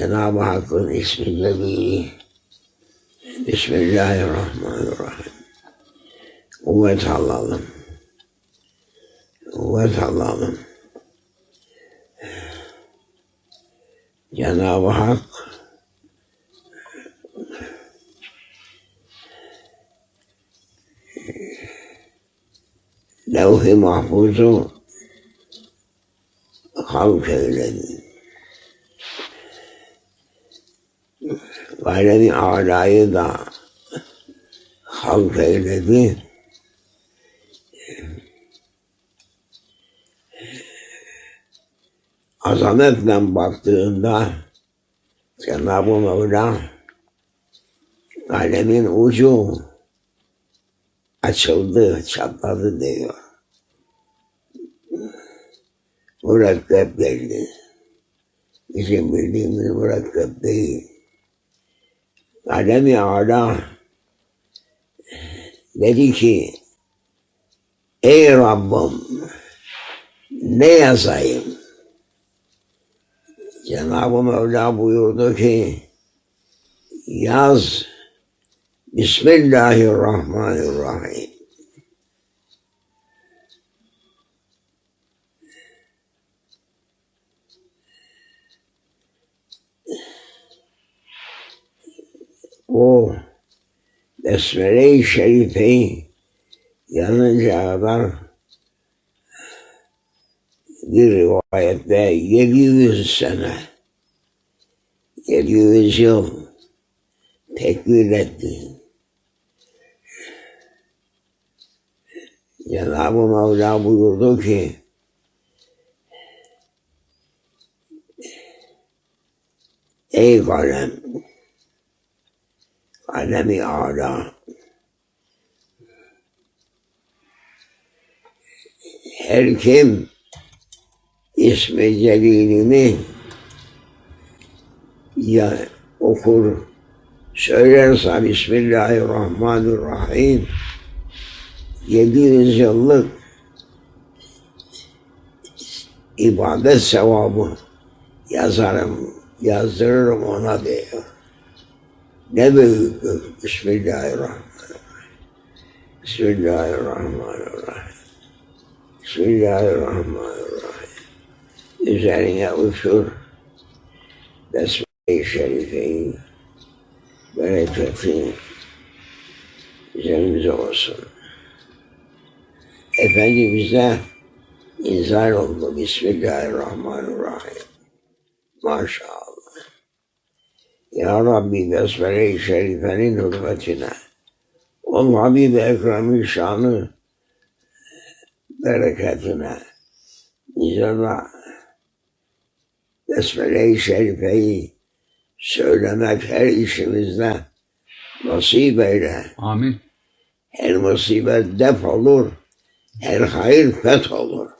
Cenab-ı Hakk'ın ismiyle bir Bismillahirrahmanirrahim. Kuvvet alalım. Kuvvet alalım. Cenab-ı Hak levh-i mahfuzu halk eyledi. Alemi alayı da halk eyledi. Azametle baktığında Cenab-ı Mevla alemin ucu açıldı, çatladı diyor. Mürekkep geldi. Bizim bildiğimiz mürekkep değil. Alem-i Ala dedi ki Ey Rabbim ne yazayım? Cenab-ı Mevla buyurdu ki yaz Bismillahirrahmanirrahim. O Besmele-i Şerife'yi yanınca kadar bir rivayette 700 sene 700 yıl tekbir etti. Cenab-ı Mevla buyurdu ki Ey kalem kalemi ala her kim ismi celilimi ya okur söylerse Bismillahirrahmanirrahim 700 yıllık ibadet sevabı yazarım, yazdırırım ona diyor. Ne büyük Bismillahirrahmanirrahim. Bismillahirrahmanirrahim. Bismillahirrahmanirrahim. Üzerine uçur. Besmele-i Şerife'yi bereketi üzerimize olsun. Efendimiz'e inzar oldu. Bismillahirrahmanirrahim. Maşallah. Ya Rabbi Besmele-i Şerife'nin hürmetine ol Habib-i Ekrem'in şanı bereketine insana Besmele-i Şerife'yi söylemek her işimizde nasip eyle. Amin. Her musibet def olur, her hayır feth olur.